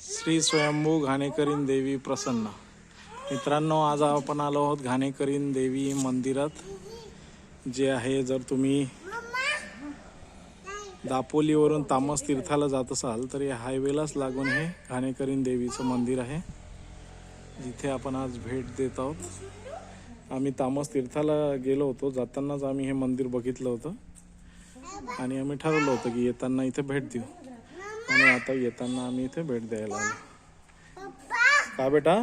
श्री स्वयंभू घाणेकरीन देवी प्रसन्न. मित्रांनो आज आपण आलो आहोत घाणेकरीन देवी मंदिरात जे आहे जर तुम्ही दापोलीवरून तामस तीर्थाला जात असाल तर या हायवेलाच लागून हे घाणेकरीन देवीचं मंदिर आहे. जिथे आपण आज भेट देत आहोत. आम्ही तामस तीर्थाला गेलो होतो. जातानाच आम्ही हे मंदिर बघितलं होतं. आणि आम्ही ठरवलं होतं की येताना इथे भेट देऊ. आणि आता येताना आम्ही इथे भेट द्यायला आलो. का बेटा?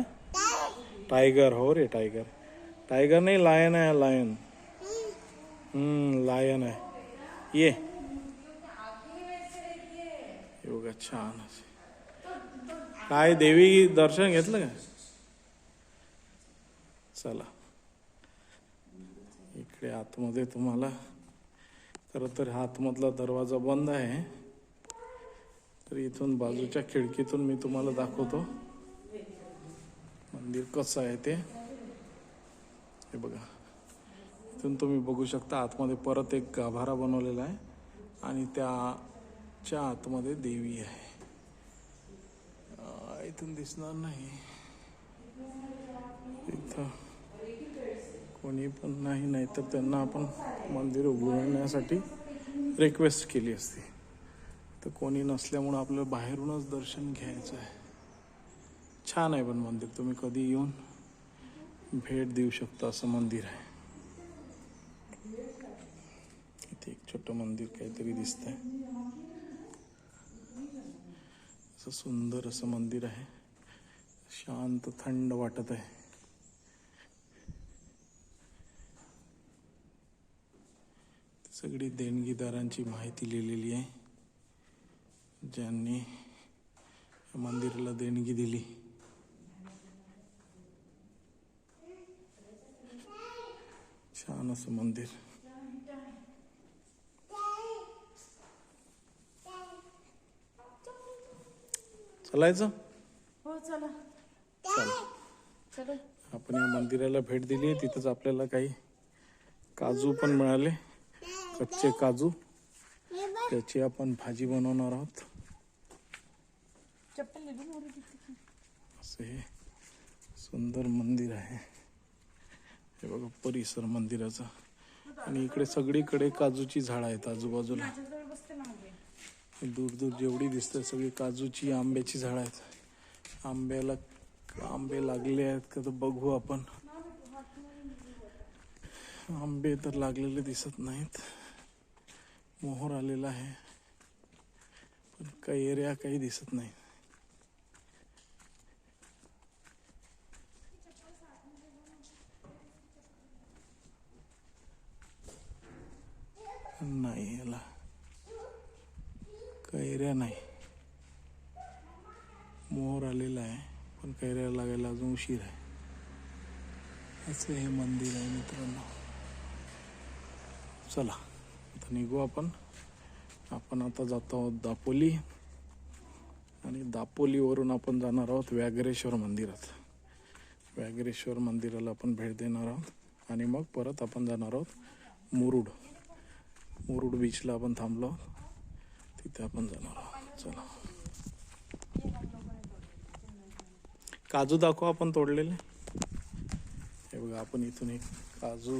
टायगर हो रे टायगर टायगर नाही लायन आहे लायन हम्म लायन आहे. ये. योगा छान काय देवी दर्शन घेतलं का? चला. इकडे आतमध्ये तुम्हाला खरं तर हातमधला दरवाजा बंद आहे. तर इथून बाजूच्या खिडकीतून मी तुम्हाला दाखवतो. मंदिर कसं आहे ते. हे बघा. इथून तुम्ही बघू शकता आतमध्ये परत एक गाभारा बनवलेला आहे आणि त्याच्या आतमध्ये देवी आहे. इथून दिसणार नाही. इथं कोणी पण नाही नाही तर त्यांना आपण मंदिर उघडण्यासाठी रिक्वेस्ट केली असती. तर कोणी नसल्यामुळं आपल्याला बाहेरूनच दर्शन घ्यायचं आहे. छान आहे पण मंदिर. तुम्ही कधी येऊन भेट देऊ शकता असं मंदिर आहे. इथे एक छोटं मंदिर काहीतरी दिसतंय. असं सुंदर असं मंदिर आहे. शांत थंड वाटत आहे. सगळी देणगीदारांची माहिती लिहिलेली आहे. ज्यांनी मंदिराला देणगी दिली. छान असं मंदिर. चालायचं? हो चला. आपण या मंदिराला भेट दिली तिथंच आपल्याला काही काजू पण मिळाले. कच्चे काजू त्याची आपण भाजी बनवणार आहोत. असं हे सुंदर मंदिर आहे. हे बघा परिसर मंदिराचा. आणि इकडे सगळीकडे काजूची झाडं आहेत आजूबाजूला. दूर दूर जेवढी दिसतात सगळी काजूची आंब्याची झाडं आहेत. आंब्याला आंबे लागले आहेत का तर बघू आपण. आंबे तर लागलेले दिसत नाहीत. मोहर आलेला आहे. पण काही एरिया काही दिसत नाही. नाही याला. कैऱ्या नाही. मोहर आलेला आहे पण कैऱ्या लागायला अजून उशीर आहे. असं हे मंदिर आहे मित्रांनो. चला. आता निघू आपण. आपण आता जातो आहोत दापोली आणि दापोलीवरून आपण जाणार आहोत व्याघ्रेश्वर मंदिरात. व्याघ्रेश्वर मंदिराला आपण भेट देणार आहोत आणि मग परत आपण जाणार आहोत मुरुड. मुरुड बीचला आपण थांबलो आहोत. तिथे आपण जाणार आहोत. चला. काजू दाखवू आपण तोडलेले. हे बघा आपण इथून एक काजू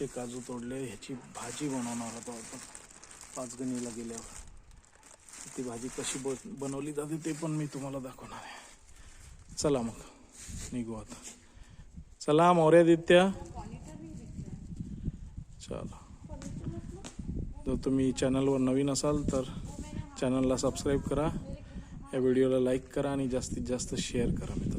कच्चे काजू तोडले ह्याची भाजी बनवणार होतो आपण. पाचगणीला गेल्यावर. ती भाजी कशी ब- बनवली जाते ते पण मी तुम्हाला दाखवणार आहे. चला मग निघू आता. चला मौर्यादित्य चला. जर तुम्ही चॅनलवर नवीन असाल तर चॅनलला सबस्क्राईब करा. या व्हिडिओला लाईक करा आणि जास्तीत जास्त शेअर करा मित्र